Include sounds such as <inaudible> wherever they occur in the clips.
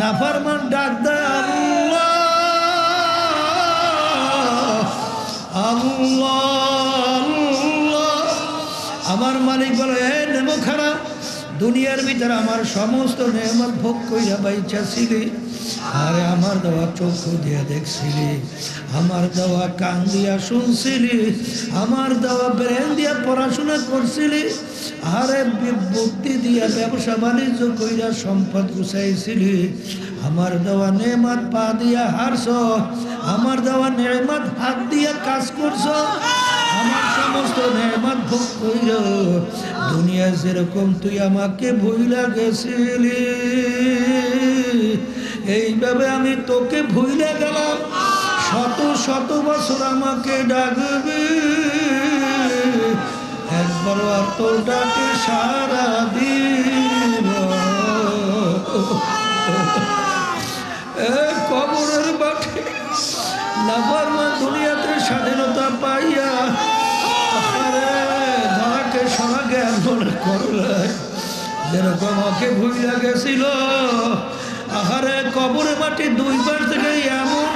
নাফারমান ডাক আল্লাহ আল্লাহ। আমার মালিক বলে, এ নেমো খারাপ দুনিয়ার ভিতরে আমার সমস্ত নেমত ভোগ কইরা বাইচা ছিলি আরে আমার দেওয়া চক্ষু দিয়া দেখছিলি, আমার দেওয়া কান দিয়া শুনছিলি, আমার দেওয়া ব্রেন দিয়া পড়াশোনা করছিলি আরে বুদ্ধি দিয়া ব্যবসা বাণিজ্য কইরা সম্পদ গুছাইছিলি। আমার দেওয়া নেমাত পা দিয়া হারছ, আমার দেওয়া নেমাত হাত দিয়া কাজ করছ, আমার সমস্ত নেমাত ভোগ কইর দুনিয়া যেরকম তুই আমাকে ভুইলা গেছিলি, এইভাবে আমি তোকে ভুইলা গেলাম। শত শত বছর আমাকে ডাকবি। আর তোর ডাকে সারা এ কবরের মাঠে দুনিয়াতে স্বাধীনতা পাইয়া ধরাকে করলে যেরকম ভুইলা গেছিল। আহারে, কবরের মাটি দুই পাশ থেকে এমন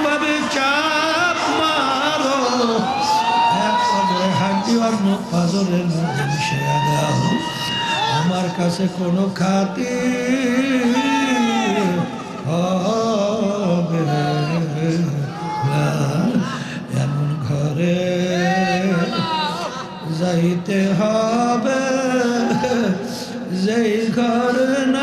পাজরে মুখ পাজরের দাও আমার কাছে কোনো খাতি না। এমন ঘরে যাইতে হবে যেই ঘর নাই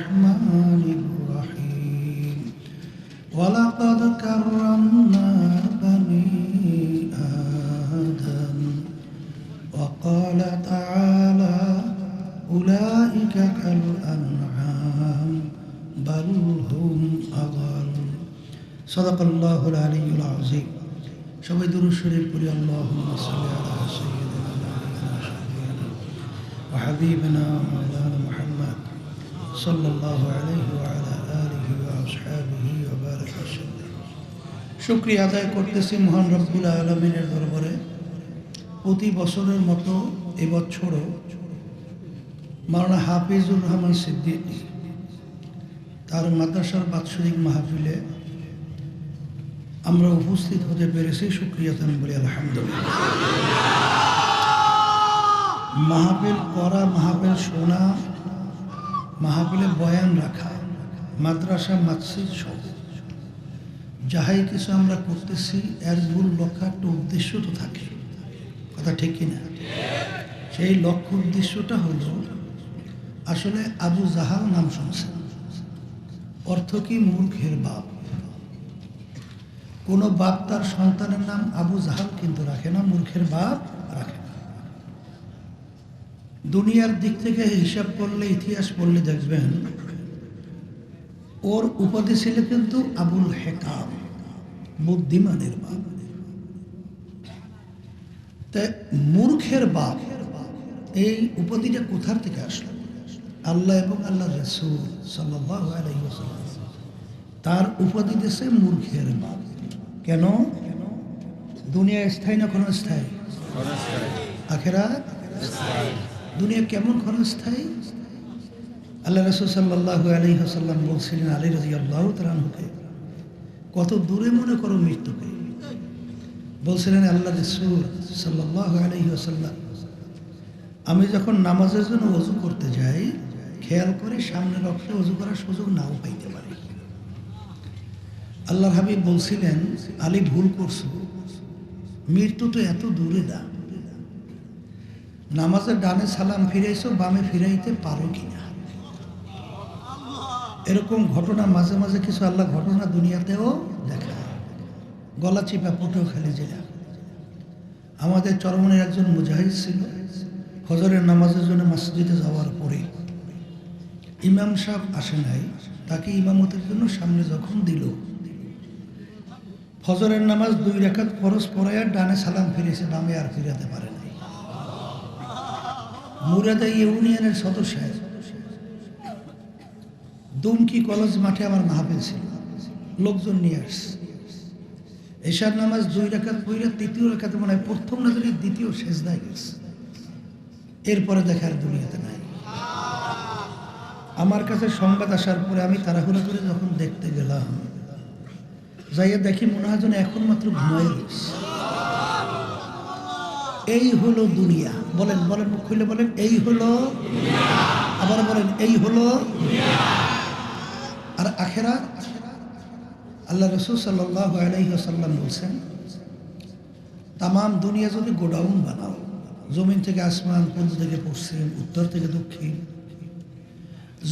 সাল্লি আলা সাইয়্যিদিনা নাবিয়িনা শাফিঈনা ওয়া হাবিবিনা মাওলানা মুহাম্মদ সাল্লাল্লাহু আলাইহি ওয়া আলা আলিহি ওয়া আসহাবিহি ওয়া বারাক ওয়াসাল্লাম শুকরিয়া আদায় করতেছি মহান রব্বুল আলমিনের দরবারে। প্রতি বছরের মতো এবছরও মাওলানা হাফিজুর রহমান সিদ্দিকী তার মাদ্রাসার বাৎসরিক মাহফিলে আমরা উপস্থিত হতে পেরেছি, সুক্রিয়া আমি বলি আলহামদুলিল্লাহ। মাহফিল করা, মাহফিল শোনা, মাহফিলে বয়ান রাখা, মাদ্রাসা মাতসিদ সব যাহাই কিছু আমরা করতেছি, এর মূল লক্ষ্য একটা উদ্দেশ্য তো থাকে। কথা ঠিক কিনা? সেই লক্ষ্য উদ্দেশ্যটা হলো, আসলে আবু জাহাল নাম শুনছেন। অর্থ কি? মূর্খের বাপ। কোনো বাপ তার সন্তানের নাম আবু জাহাল কিন্তু রাখে না, মূর্খের বাপ রাখে না। দুনিয়ার দিক থেকে হিসাব করলে, ইতিহাস পড়লে দেখবেন, ওর উপাধি ছিল কিন্তু আবুল হেকাম, বুদ্ধিমানের বাপ। তাই মূর্খের বাপ, এই উপাধিটা কোথার থেকে আসলো? আল্লাহ এবং আল্লাহ রসুল সাল্লাহ তার উপাধি দিয়েছে মূর্খের বাপ। কেন? দুনিয়া স্থায়ী না কোনো স্থায়ী আখেরা দুনিয়া কেমন ক্ষণস্থায়ী? আল্লাহ রসুল সাল্লাহ আলী হাসাল্লাম বলছিলেন আলী রাজি আল্লাহ তালানহুকে কত দূরে মনে করো মৃত্যুকে? বলছিলেন, আল্লাহ রসুল সাল্লাহ আলী আসাল্লাম আমি যখন নামাজের জন্য অজু করতে যাই, খেয়াল করে সামনে রক্তে অজু করার সুযোগ নাও পাইতে পারি। আল্লাহ হাবিব বলছিলেন, আলী, ভুল করছ। মৃত্যু তো এত দূরে না। নামাজের ডানে সালাম ফিরাইছো, বামে ফিরাইতে পারো কিনা? এরকম ঘটনা মাঝে মাঝে কিছু আল্লাহ ঘটনা দুনিয়াতেও দেখা। গলা চিপা পুটেও খালি জেলা। আমাদের চরমনের একজন মুজাহিদ ছিল, হজরের নামাজের জন্য মসজিদে যাওয়ার পরে। ইমাম সাহেব আসে নাই, তাকে ইমামতের জন্য সামনে যখন দিল ফজরের নামাজ দুই রেখাত ফরজ পড়াইয়া ডানে সালাম ফিরেছে, বামে আর ফিরাতে পারে নাই মুরাদা ইউনিয়নের সদস্য দুমকি কলেজ মাঠে আমার মাহাবিল ছিল। লোকজন নিয়ে আসছে। এশার নামাজ দুই রেখাত পইরা তৃতীয় রেখাতে মনে হয় প্রথম নজরে দ্বিতীয় শেষ দায় গেছে। এরপরে দেখার দুনিয়াতে নাই। আমার কাছে সংবাদ আসার পরে আমি তাড়াহুড়া করে যখন দেখতে গেলাম যাইয়া দেখি মনে হয় যেন এখন মাত্র ঘুমাই এই হলো দুনিয়া। বলেন বলেন, মুখ খুলে বলেন, এই হলো আবার বলেন, এই হলো আর আখেরা আল্লাহ রসুল সাল্লাহ বলছেন তাম দুনিয়া যদি গোডাউন বানাও, জমিন থেকে আসমান পূর্ব থেকে পশ্চিম, উত্তর থেকে দক্ষিণ,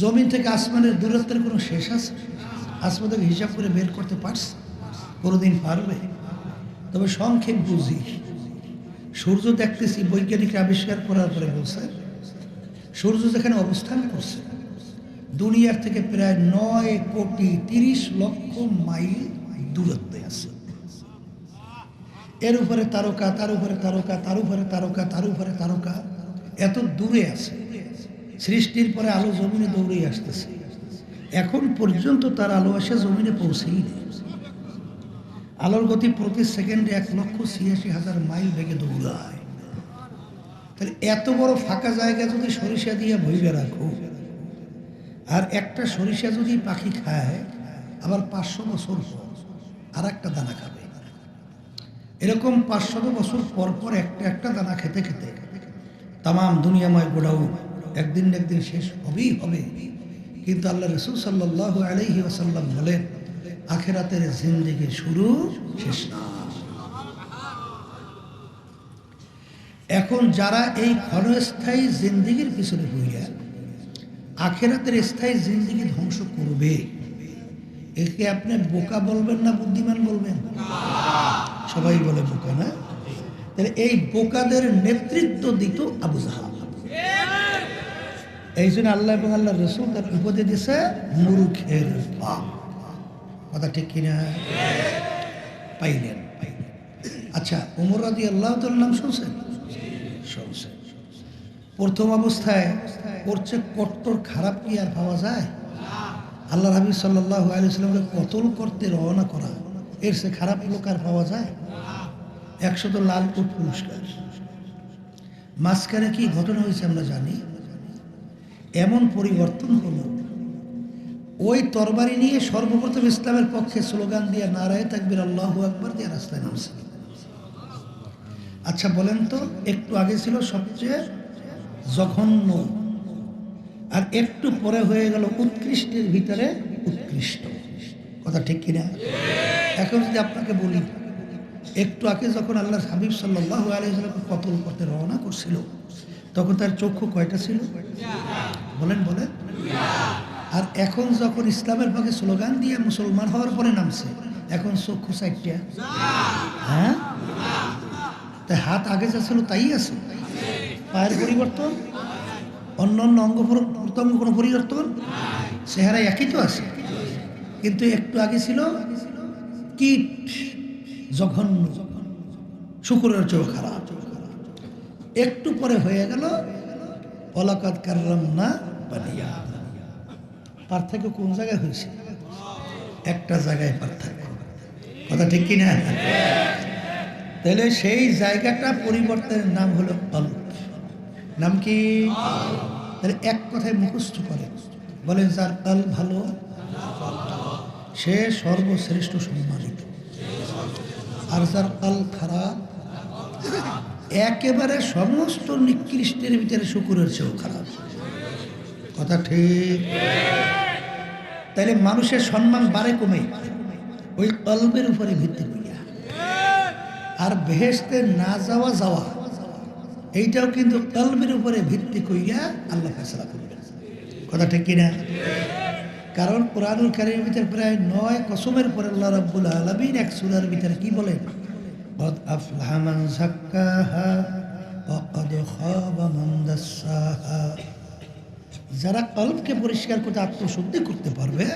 জমিন থেকে আসমানের দূরত্বের কোনো শেষ আছে? আসমান থেকে হিসাব করে বের করতে পারছে? কোনোদিন পারবে? তবে সংক্ষেপ বুঝি। সূর্য দেখতেছি বৈজ্ঞানিক আবিষ্কার করার পরে বলছে, সূর্য যেখানে অবস্থান করছে, দুনিয়ার থেকে প্রায় নয় কোটি তিরিশ লক্ষ মাইল দূরত্বে আছে। এর উপরে তারকা, তার উপরে তারকা, তার উপরে তারকা, তার উপরে তারকা এত দূরে আছে। সৃষ্টির পরে আলো জমিনে দৌড়েই আসতেছে। এখন পর্যন্ত তার আলো আসে জমিনে পৌঁছেই নেই। আলোর গতি প্রতি সেকেন্ডে এক লক্ষ ছিয়াশি হাজার মাইল বেগে দৌড়ায়। তাহলে এত বড় ফাঁকা জায়গা যদি সরিষা দিয়ে ভইবে রাখো, আর একটা সরিষা যদি পাখি খায়, আবার পাঁচশো বছর আর একটা দানা খাবে। এরকম পাঁচশত বছর পর পর একটা একটা দানা খেতে খেতে তাম দুনিয়াময় গোড়াও একদিন একদিন শেষ হবেই হবে। কিন্তু আল্লাহ রসুল সাল্লাহ আলহি আসাল্লাম বলেন আখেরাতের জিন্দিগি শুরু, শেষ না। এখন যারা এই ক্ষণস্থায়ী জিন্দিগির পিছনে হইয়া আখেরাতের স্থায়ী জিন্দিগি ধ্বংস করবে, একে আপনি বোকা বলবেন না বুদ্ধিমান বলবেন? সবাই বলে বোকা না? তাহলে এই বোকাদের নেতৃত্ব দিত আবু জাহাব এই জন্য আল্লাহ এবং আল্লাহ রসুল তার উপদে দিছে মূর্খের বাপ কথা ঠিক কিনা? পাইলেন পাইলেন। আচ্ছা উমর রাজি আল্লাহ নাম শুনছেন? শুনছেন। প্রথম অবস্থায় করছে কট্টর, খারাপ কি আর পাওয়া যায়? আল্লাহ হাবিব সাল্লাহ আলিয়াকে কতল করতে রওনা করা, এর সে খারাপ লোক আর পাওয়া যায়? একশত লাল কোট পুরস্কার। মাঝখানে কি ঘটনা হয়েছে আমরা জানি? এমন পরিবর্তন হলো ওই তরবারি নিয়ে সর্বপ্রথম ইসলামের পক্ষে স্লোগান দিয়ে নারায় তাকবির, আল্লাহ আকবর দিয়ে রাস্তায় নামছে। আচ্ছা বলেন তো, একটু আগে ছিল সবচেয়ে জঘন্য আর একটু পরে হয়ে গেল উৎকৃষ্টের ভিতরে উৎকৃষ্ট। কথা ঠিক কিনা এখন যদি আপনাকে বলি, একটু আগে যখন আল্লাহ হাবিব সাল্লাহ আলিয়াকে কতল করতে রওনা করছিল, তখন তার চক্ষু কয়টা ছিল? বলেন বলেন। আর এখন যখন ইসলামের পক্ষে স্লোগান দিয়ে মুসলমান হওয়ার পরে নামছে, এখন চক্ষু সাইটটা হ্যাঁ? তাই হাত আগে যা ছিল তাই আছে। পায়ের পরিবর্তন অন্য অন্য অঙ্গ প্রত্যঙ্গ কোনো পরিবর্তন, চেহারা একই তো আছে। কিন্তু একটু আগে ছিল কীট জঘন্য, শুকুরের চোখ খারাপ। একটু পরে হয়ে গেল পলাকাত কাররাম না বানিয়া। পার্থক্য কোন জায়গায় হয়েছে? একটা জায়গায় পার্থক্য। কথা ঠিক কিনা? তাহলে সেই জায়গাটা পরিবর্তনের নাম হলো অল্প নাম কি? তাহলে এক কথায় মুখস্থ করে। বলেন, যার কাল ভালো, সে সর্বশ্রেষ্ঠ সম্মানিত। আর যার কাল খারাপ, একেবারে সমস্ত নিকৃষ্টের ভিতরে শুকুরের চেয়েও খারাপ। কথা ঠিক তাইলে মানুষের সম্মান বাড়ে কমে ওই কল্পের উপরে ভিত্তি করিয়া আর বেহেস্তে না যাওয়া যাওয়া এইটাও কিন্তু কলবের উপরে ভিত্তি করিয়া আল্লাহ ফেসলা করবেন কথা ঠিক কিনা কারণ কোরআনুল কারিমের ভিতরে প্রায় নয় কসমের পরে আল্লাহ রাব্বুল আলামিন এক সূরার ভিতরে কি বলেন قد أفلح من زكاها وقد خاب من دساها যারা কলবকে পরিষ্কার করতে, আত্মশুদ্ধি করতে পারবে,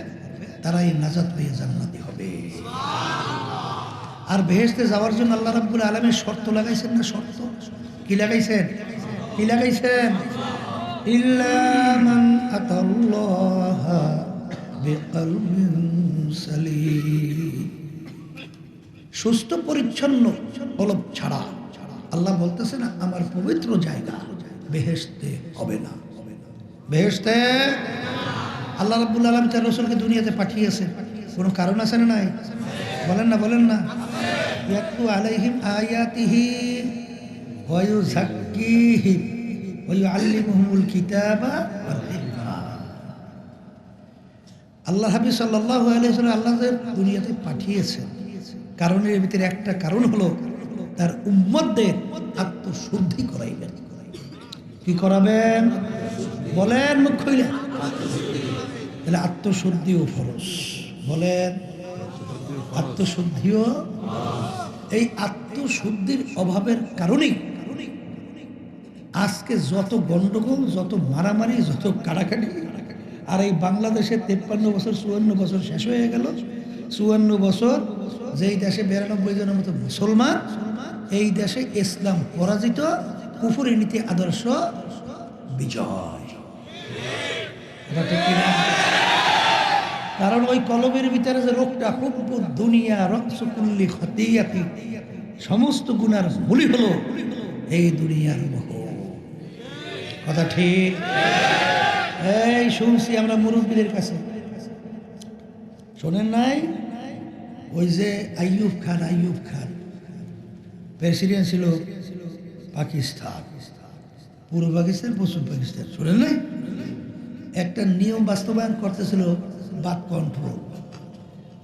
তারাই নাজাত হয়ে জান্নাতি হবে। আর বেহেস্তে যাওয়ার জন্য আল্লাহ রাব্বুল আলমের শর্ত লাগাইছেন না শর্ত? কি লাগাইছেন? কি লাগাইছেন? সুস্থ, পরিচ্ছন্ন কলব ছাড়া আল্লাহ বলতেছে না আমার পবিত্র জায়গা বেহেস্তে হবে না। বেহেস্তে আল্লাহ রাব্বুল আলম তার রসুলকে দুনিয়াতে পাঠিয়েছে। কোনো কারণ আছে না নাই? বলেন না বলেন না। ইয়াতু আলাইহিম আয়াতিহি ওয়ায়ু জাক্কিহিম ওয়ায়ু আল্লিমুহুমুল কিতাবা আল্লাহ হাবিব সাল্লাল্লাহু আলাইহি ওয়াসাল্লাম আল্লাহ দুনিয়াতে পাঠিয়েছেন কারণের ভিতরে একটা কারণ হলো তার উম্মতদের আত্মশুদ্ধি করাইবেন। কি করাবেন? বলেন মুখ হইলেন তাহলে আত্মশুদ্ধিও ফরস বলেন, আত্মশুদ্ধিও এই আত্মশুদ্ধির অভাবের কারণেই আজকে যত গন্ডগোল, যত মারামারি, যত কাড়াকাড়ি, আর এই বাংলাদেশে তেপ্পান্ন বছর, চুয়ান্ন বছর শেষ হয়ে গেল। চুয়ান্ন বছর যেই দেশে বিরানব্বই জনের মতো মুসলমান, এই দেশে ইসলাম পরাজিত, কুফুরি নীতি আদর্শ বিজয়। কথা ঠিক কিনা? কারণ ওই কলমের ভিতরে যে রোগটা, হুব্বু দুনিয়া রক্সকুল্লি খতিয়াতি, সমস্ত গুণার মূলই হলো এই দুনিয়ার মোহ। কথা ঠিক? এই শুনছি আমরা মুরব্বীদের কাছে। শোনেন নাই? ওই যে আইয়ুব খান আইয়ুব খান, প্রেসিডেন্ট ছিল পাকিস্তান, পূর্ব পাকিস্তান, পশ্চিম পাকিস্তান। শোনেন নাই? একটা নিয়ম বাস্তবায়ন করতেছিল বাদ কন্ট্রোল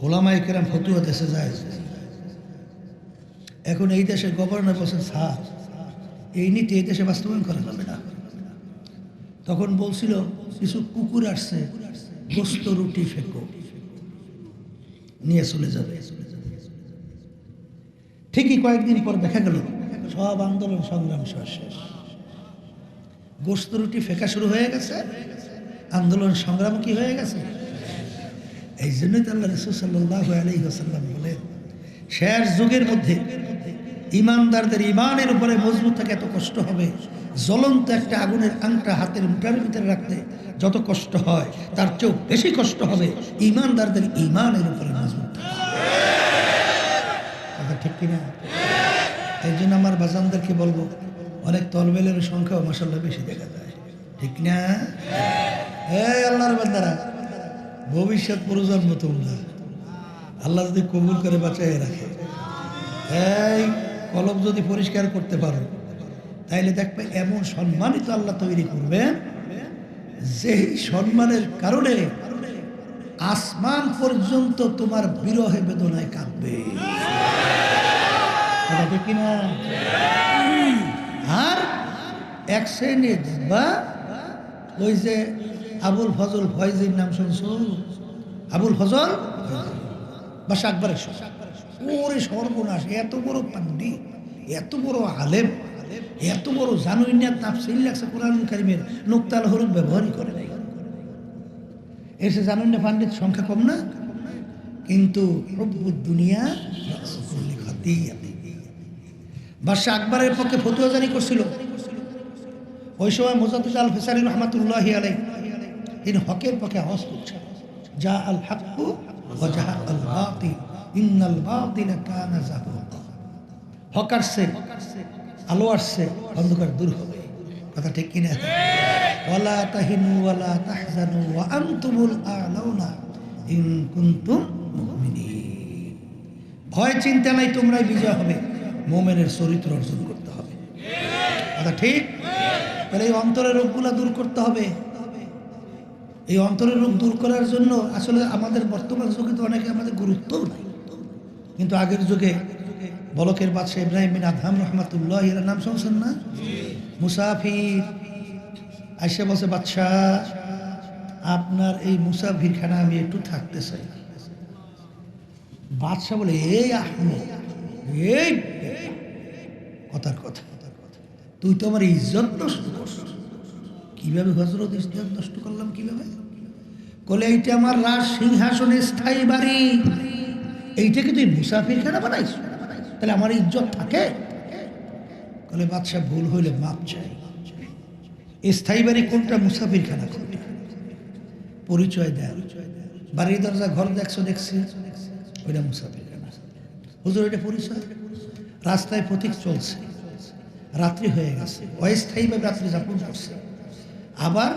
ওলামাই কেরাম ফতুয়া দেশে যায়। এখন এই দেশের গভর্নর বলছেন, স্যার, এই নীতি এই দেশে বাস্তবায়ন করা যাবে না। তখন বলছিল, কিছু কুকুর আসছে, গোস্ত, রুটি, ফেঁকো। নিয়ে চলে যাবে। ঠিকই কয়েকদিন পর দেখা গেল, সব আন্দোলন সংগ্রাম সব শেষ। গোস্ত, রুটি, ফেঁকা শুরু হয়ে গেছে। আন্দোলন সংগ্রাম কি হয়ে গেছে? এই জন্যই তো আল্লাহ রসুল সাল্লাহ বলেন, শেষ যুগের মধ্যে ইমানদারদের ইমানের উপরে মজবুত থাকে এত কষ্ট হবে, জ্বলন্ত একটা আগুনের আংটা হাতের মুঠার ভিতরে রাখতে যত কষ্ট হয়, তার চেয়েও বেশি কষ্ট হবে ইমানদারদের ইমানের উপরে মজবুত থাকা। ঠিক কিনা? এই জন্য আমার বাজানদেরকে বলব, অনেক তলবেলের সংখ্যাও মশাল্লা বেশি দেখা যায়। ঠিক না এই আল্লাহর বান্দারা, ভবিষ্যৎ প্রজন্ম তোমরা, আল্লাহ যদি কবুল করে বাঁচাই রাখে। এই কলম যদি পরিষ্কার করতে পারো, তাইলে দেখবে এমন সম্মানিত আল্লাহ তৈরি করবে যে সম্মানের কারণে আসমান পর্যন্ত তোমার বিরহে বেদনায় কাঁদবে। কিনা? আর এক শ্রেণি বা ওই যে আবুল ফজল ফয়জির নাম শুনছো? আবুল ফজল? বাসা আকবরের ওরে সর্বনাশ, এত বড় পান্ডি এত বড় আলেম, এত বড় জানুইনিয়াত তাফসিল লাগছে কোরআন কারিমের, নোক্তাল হরুফ ব্যবহারই করে নাই। এসে জানুইনা পান্ডিত সংখ্যা কম না? কিন্তু দুনিয়া বাদশাহ আকবরের পক্ষে ফতুয়া জারি করছিল। ওই সময় মোজাদ্দিদ আল ফেসারি রহমাতুল্লাহ আলাই তিনি হকের পক্ষে আওয়াজ করছেন। যা আল হাক্কু ও জাহা আল বাতিল। ইন্নাল বাতিল কানা জাহুকা। হক আসছে, আলো আসছে, অন্ধকার দূর হবে। কথা ঠিক কিনা ওয়ালা তাহিনু ওয়ালা তাহজানু ওয়া আনতুমুল আলাউনা ইন কুনতুম মুমিনিন। ভয়, চিন্তা নাই, তোমরাই বিজয় হবে। মোমেনের চরিত্র অর্জন করতে হবে। কথা ঠিক? তাহলে এই অন্তরের রোগগুলো দূর করতে হবে। এই অন্তরের রোগ দূর করার জন্য আসলে আমাদের বর্তমান যুগে তো অনেকে আমাদের গুরুত্বও নাই। কিন্তু আগের যুগে বলকের বাদশাহ ইব্রাহিম বিন আদহাম রহমাতুল্লাহ এর নাম শুনছেন না? মুসাফির। আইসা বসে বাদশাহ, আপনার এই মুসাফিরখানা আমি একটু থাকতে চাই। বাদশাহ বলে, এই আহমদ, এই কথার কথা তুই তো আমার ইজ্জত নষ্ট করছ কীভাবে হজরত ইজ্জত নষ্ট করলাম কীভাবে? বলে এইটা আমার রাজ সিংহাসনে স্থায়ী বাড়ি। এইটাকে তুই মুসাফিরখানা বানাইছ তাহলে আমার ইজ্জত থাকে? বলে বাদশাহ, ভুল হইলে মাপ চাই। স্থায়ী বাড়ি কোনটা? মুসাফিরখানা কোনটা? পরিচয় দেয় বাড়ির দরজা, ঘর দেখছ, দেখছি। ওইটা মুসাফিরখানা। হুজুর, এটা পরিচয়? রাস্তায় প্রতীক চলছে। রাত্রি হয়ে গেছে। অস্থায়ীভাবে রাত্রি যাপন করছে। আবার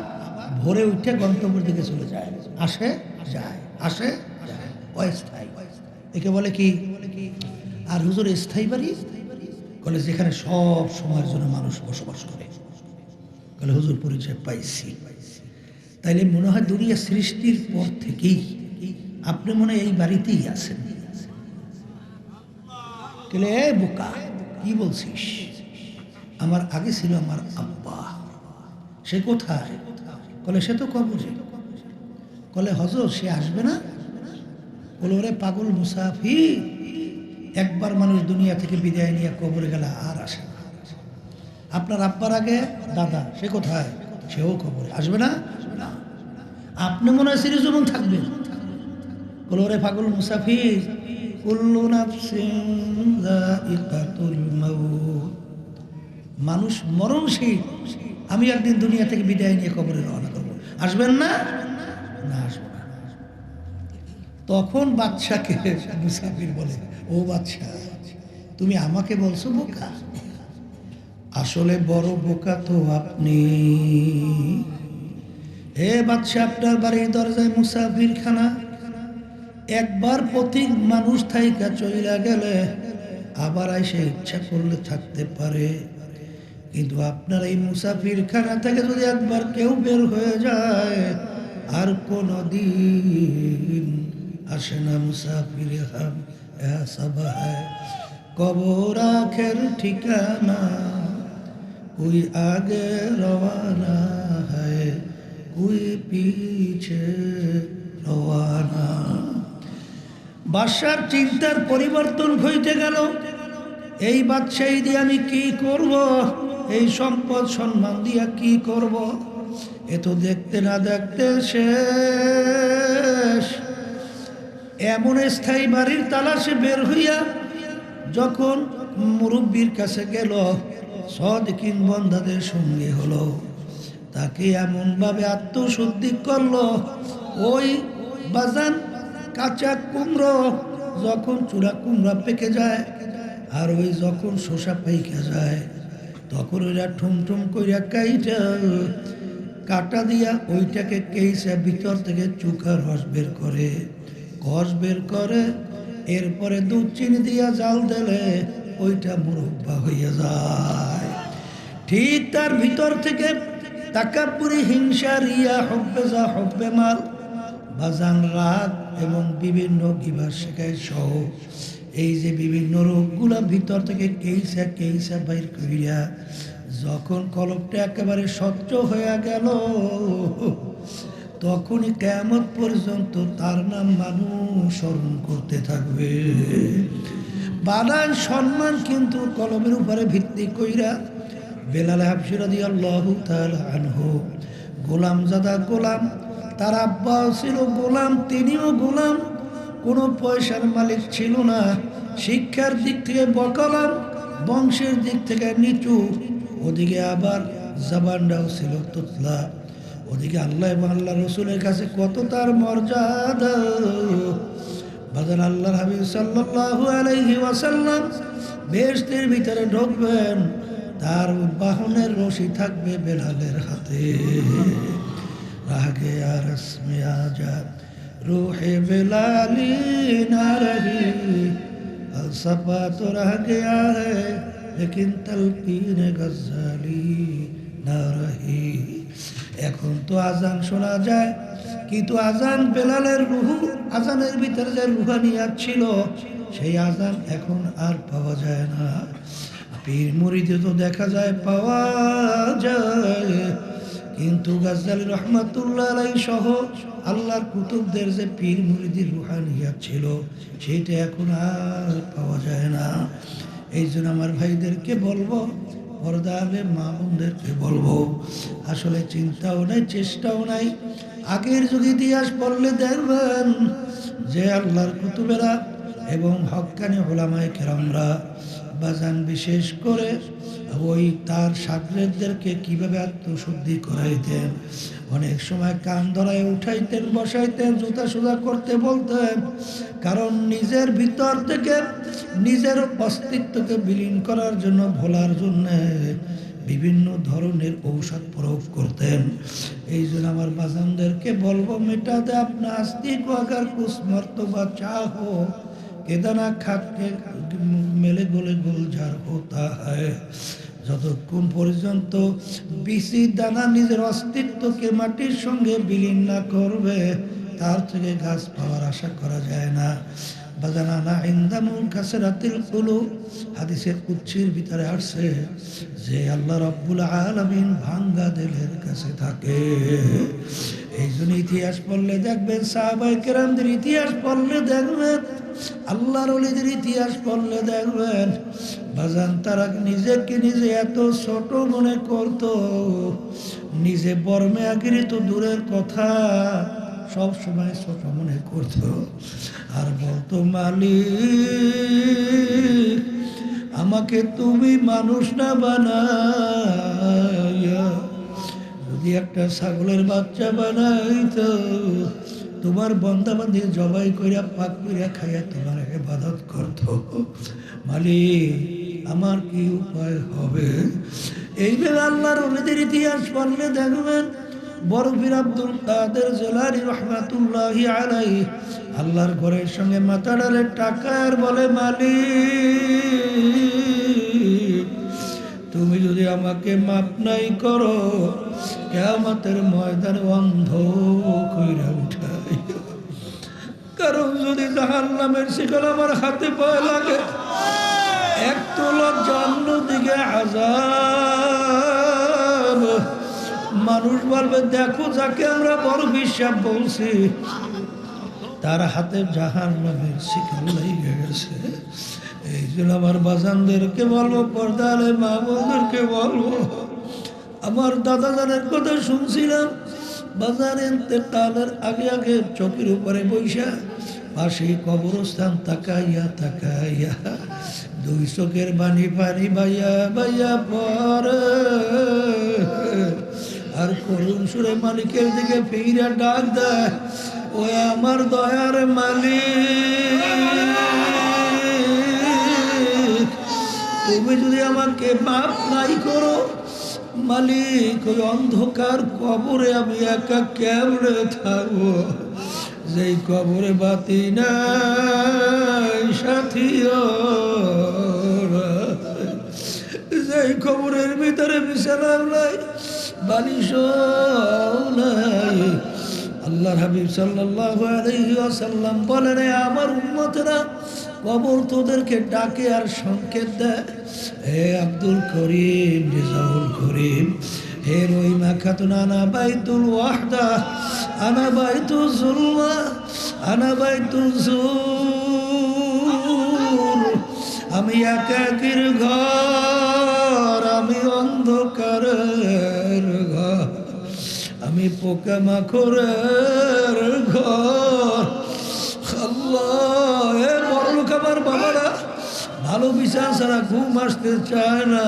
ভোরে উঠে গন্তব্যের দিকে চলে যায়। আসে যায়, আসে অস্থায়ী। একে বলে কি? আর হুজুর স্থায়ী বাড়ি? বলে যেখানে সব সময়ের জন্য মানুষ বসবাস করে। বলে হুজুর পরিচয় পাইছি। তাইলে মনে হয় দুনিয়া সৃষ্টির পর থেকেই আপনি মনে এই বাড়িতেই আছেন। কেলে বোকা, কি বলছিস? আমার আগে ছিল আমার আব্বা। সে কোথায়? কলে সে তো কবরে। কলে হজর, সে আসবে না? বলে পাগল মুসাফি একবার মানুষ দুনিয়া থেকে বিদায় নিয়ে কবরে গেলে আর আসে না। আপনার আব্বার আগে দাদা, সে কোথায়? সেও কবরে। আসবে না? আপনি মনে হয় সিরিজ যেমন থাকবেন। বলে, ওরে পাগল মাউত। মানুষ মরণশীল। আমি একদিন দুনিয়া থেকে বিদায় নিয়ে কবরে রওনা করব। আসবেন না? আসব না। তখন বাচ্চাকে মুসাফির বলে, ও বাচ্চা তুমি আমাকে বলছো বোকা? আসলে বড় বোকা তো আপনি। হে বাচ্চা আপনার বাড়ির দরজায় মুসাফির খানা একবার প্রতীক মানুষ থাইকা চইলা গেলে আবার এসে ইচ্ছা করলে থাকতে পারে। কিন্তু আপনার এই মুসাফির খানা থেকে যদি একবার কেউ বের হয়ে যায়, আর কোনো দিন আসে না মুসাফির কবর আখের ঠিকানা কুই আগে রওয়ানা হয় কুই পিছে রওয়ানা। বাসার চিন্তার পরিবর্তন হইতে গেল। এই বাদশাহী দিয়ে আমি কি করব? এই সম্পদ সম্মান দিয়া কি করব? এ তো দেখতে না দেখতে শেষ। এমন স্থায়ী বাড়ির তালাশে বের হইয়া যখন মুরব্বীর কাছে গেল, সদকিন বন্ধাদের সঙ্গে হলো। তাকে এমনভাবে আত্মশুদ্ধি করল, ওই বাজান কাঁচা কুমড়ো যখন চূড়া কুমড়া পেকে যায় আর ওই যখন শোষা পেকে যায়। তখন ওইরা ঠুম ঠুম কইরা কাইটা, কাটা দিয়া ওইটাকে কেইসা ভিতর থেকে চুকা রস বের করে কষ বের করে, এরপরে দুধ চিনি দিয়া জাল দিলে ওইটা মুরব্বা হইয়া যায়। ঠিক তার ভিতর থেকে তাকাপুরি হিংসা, রিয়া, হব্বে যা হব্বে মাল, বাজান রাগ এবং বিভিন্ন গিবার শেখায় সহ এই যে বিভিন্ন রোগগুলা ভিতর থেকে কেইসা কেইসা বাইর করিয়া যখন কলপটা একেবারে স্বচ্ছ হয়ে গেল, তখনই কেমন পর্যন্ত তার নাম মানুষ স্মরণ করতে থাকবে। বানান সম্মান কিন্তু কলমের উপরে ভিত্তি কইরা বেলাল হাফসিরাদি আল্লাহ আনহু গোলাম জাদা গোলাম, তার আব্বা ছিল গোলাম, তিনিও গোলাম। কোনো পয়সার মালিক ছিল না। শিক্ষার দিক থেকে বকালাম, বংশের দিক থেকে নিচু। ওদিকে আবার জবানটাও ছিল তুতলা। ওদিকে আল্লাহ এবং আল্লাহ রসুলের কাছে কত তার মর্যাদা। বাজার আল্লাহ হাবিব সাল্লাল্লাহু আলাইহি ওয়াসাল্লাম ভিতরে ঢুকবেন, তার বাহনের রশি থাকবে বেলালের হাতে। রাগে আর রসমে روح বেলালি نہ رہی فلسفہ تو رہ گیا ہے لیکن تلقین غزالی না এখন তো আজান শোনা যায়, কিন্তু আজান বেলালের রুহু, আজানের ভিতরে যে রুহানিয়াত ছিল, সেই আজান এখন আর পাওয়া যায় না। পীর মুড়িতে তো দেখা যায়, পাওয়া যায়। কিন্তু গাজ্জালি রহমাতুল্লাহ আলাই সহ আল্লাহর কুতুবদের যে পীর মুরিদির রুহানিয়াত ছিল সেইটা এখন আর পাওয়া যায় না। এই জন্য আমার ভাইদেরকে বলব, পর্দালে মা বোনদেরকে বলব, আসলে চিন্তাও নাই, চেষ্টাও নাই। আগের যুগ ইতিহাস পড়লে দেখবেন যে আল্লাহর কুতুবেরা এবং হকানি হোলামায় কেরামরা বাজান বিশেষ করে ওই তার সাগরেদদেরকে কীভাবে আত্মশুদ্ধি করাইতেন? অনেক সময় কান ধরায় উঠাইতেন, বসাইতেন জুতা সোজা করতে বলতেন। কারণ নিজের ভিতর থেকে নিজের অস্তিত্বকে বিলীন করার জন্য ভোলার জন্য বিভিন্ন ধরনের ঔষধ প্রয়োগ করতেন। এই জন্য আমার বাজানদেরকে বলব, মেটাতে আপনার আস্তিক আগার কুছ মর্তবা চাহো। কেদানা খাটকে মেলে গোলে গুলঝার হতা হয়। যতক্ষণ পর্যন্ত বিসি দানা নিজের অস্তিত্বকে মাটির সঙ্গে বিলীন না করবে, তার থেকে গাছ পাওয়ার আশা করা যায় না। বাজানানা ইন্দামুল কাসেরাতিল কুলু হাদিসের উচ্ছির ভিতরে আসছে যে আল্লাহ রব্বুল আলমিন ভাঙ্গা দিলের কাছে থাকে। এই জন্য ইতিহাস পড়লে দেখবেন সাহাবাই কেরামদের ইতিহাস পড়লে দেখবেন আল্লাহর অলিদের ইতিহাস পড়লে দেখবেন বাজান তারা নিজেকে নিজে এত ছোট মনে করত। নিজে বর্মে আগিরি তো দূরের কথা সব সময় ছোট মনে করত। আর বলতো, মালিক, আমাকে তুমি মানুষ না বানাইয়া, যদি একটা ছাগলের বাচ্চা বানাইতো তোমার বন্দাবান্দি জবাই করিয়া পাক করিয়া খাইয়া তোমার হেফাজত করত। মালিক, আমার কি উপায় হবে? এই এইভাবে আল্লাহর অলিদের ইতিহাস পড়লে দেখবেন, বরফির আব্দুল কাদের জেলারি রহমাতুল্লাহ আলাই আল্লাহর ঘরের সঙ্গে মাথা ডালে টাকা আর বলে, মালিক, তুমি যদি আমাকে মাপ নাই করো কেমতের ময়দানে অন্ধ কইরা উঠাই কারণ যদি জাহান নামের শিকল আমার হাতে পায়ে লাগে, এক তোলা লজ্জা দিকে আজাব মানুষ বলবে, দেখো যাকে আমরা বড় বিশ্বাস বলছি, তার হাতে জাহান নামের শিকল লেগে গেছে। এই জন্য আমার বাজানদেরকে বলব পর্দালে মা বোনদেরকে বলব, আমার দাদা দানের কথা শুনছিলাম বাজার এনতে আগে আগে চোখের উপরে বৈশা, পাশে কবরস্থান তাকাইয়া তাকাইয়া, দুই চোখের বাণী পানি বাইয়া বাইয়া পরে। আর করুণ সুরে মালিকের দিকে ফিরা ডাক দেয়, ওই আমার দয়ার মালিক, তুমি যদি আমাকে মাপ নাই করো মালিক, ওই অন্ধকার কবরে আমি একা কেমনে থাকব? যেই কবরে বাতি নাই, সাথীও যেই কবরের ভিতরে বিছানা নাই বালিশ নাই। আল্লাহর হাবিব সাল্লাল্লাহু আলাইহি ওয়াসাল্লাম বলেন, "এ আমার উম্মতেরা কবর তোদেরকে ডাকে আর সংকেত দেয়। হে আব্দুল করিম রেজাউল করিম, হে রহিমা খাতুন, আনা বাইতুল ওয়াহদা, আনা বাইতুল জুলমা, আনা বাইতুল জুর আমি একাকির ঘর, আমি অন্ধকারের ঘর, আমি পোকা মাখরের ঘর। আল্লাহ, এ বড়লোক আমার বাবারা। ভালো বিচার ছাড়া ঘুম আসতে চায় না।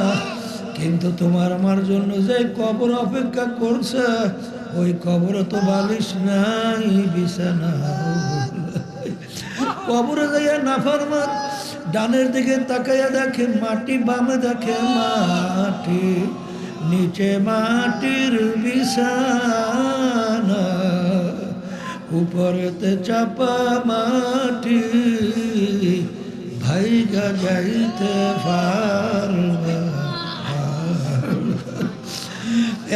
কিন্তু তোমার আমার জন্য যে কবর অপেক্ষা করছে, ওই কবরে তো বালিশ নাই, বিছানা <laughs> কবরে যাইয়া নাফারমান ডানের দিকে তাকাইয়া দেখে, মাটি বামে দেখে, মাটি নিচে মাটির বিছানা। উপরেতে চাপা মাটি, ভাইগা যাইতে পারবে।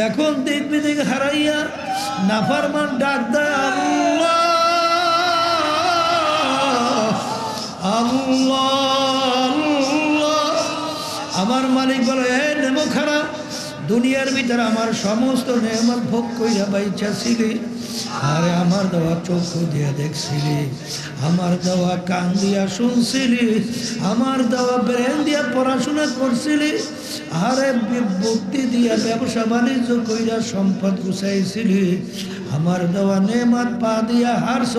এখন দেখবি দেখ হারাইয়া নাফারমান ডাক আল্লাহ আমার মালিক বলে দুনিয়ার ভিতরে আমার সমস্ত নেমত ভোগ কইরা বাইচা ছিলি। আরে আমার দেওয়া চক্ষু দিয়া দেখছিলি, আমার দেওয়া কান দিয়া শুনছিলি, আমার দেওয়া ব্রেন দিয়া পড়াশোনা করছিলি। আরে বুদ্ধি দিয়া ব্যবসা বাণিজ্য কইরা সম্পদ গুছাইছিলি। আমার দেওয়া নেমাত পা দিয়া হারছ,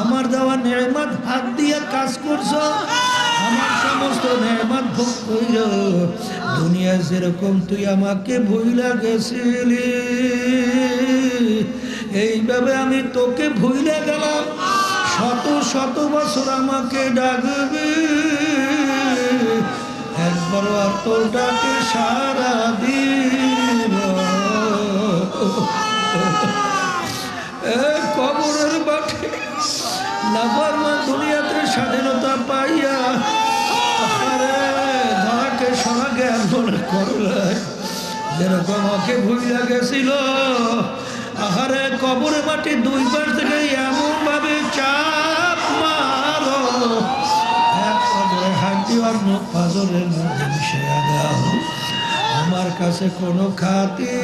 আমার দেওয়া নেমাত হাত দিয়া কাজ করছ। আমার সমস্ত নেমাত ভোগ কইর দুনিয়া যেরকম তুই আমাকে ভুইলা গেছিলি, এইভাবে আমি তোকে ভুইলে গেলাম। শত শত বছর আমাকে ডাকবি, একবার আর তোর ডাকে সারা এ কবরের বাটে নাফার মা দুনিয়াতে স্বাধীনতা পাইয়া আরে ধরাকে সরা জ্ঞান মনে করলে যেরকম ওকে ভুলিয়া গেছিল আহারে, কবরে মাটি দুই পাশ থেকে এমন ভাবে চাপ মারো। আমার কাছে কোনো খাতি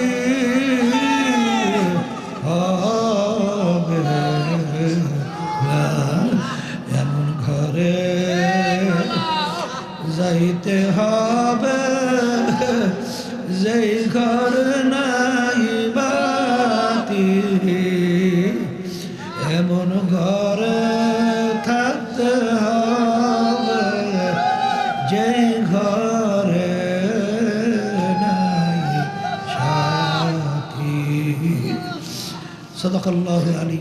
হবে। যাইতে হবে, যেই ঘর নাই বাতি। এমন ঘর থাকতে হবে যে ঘর নাই সাথী। সদকল্লাহ আলী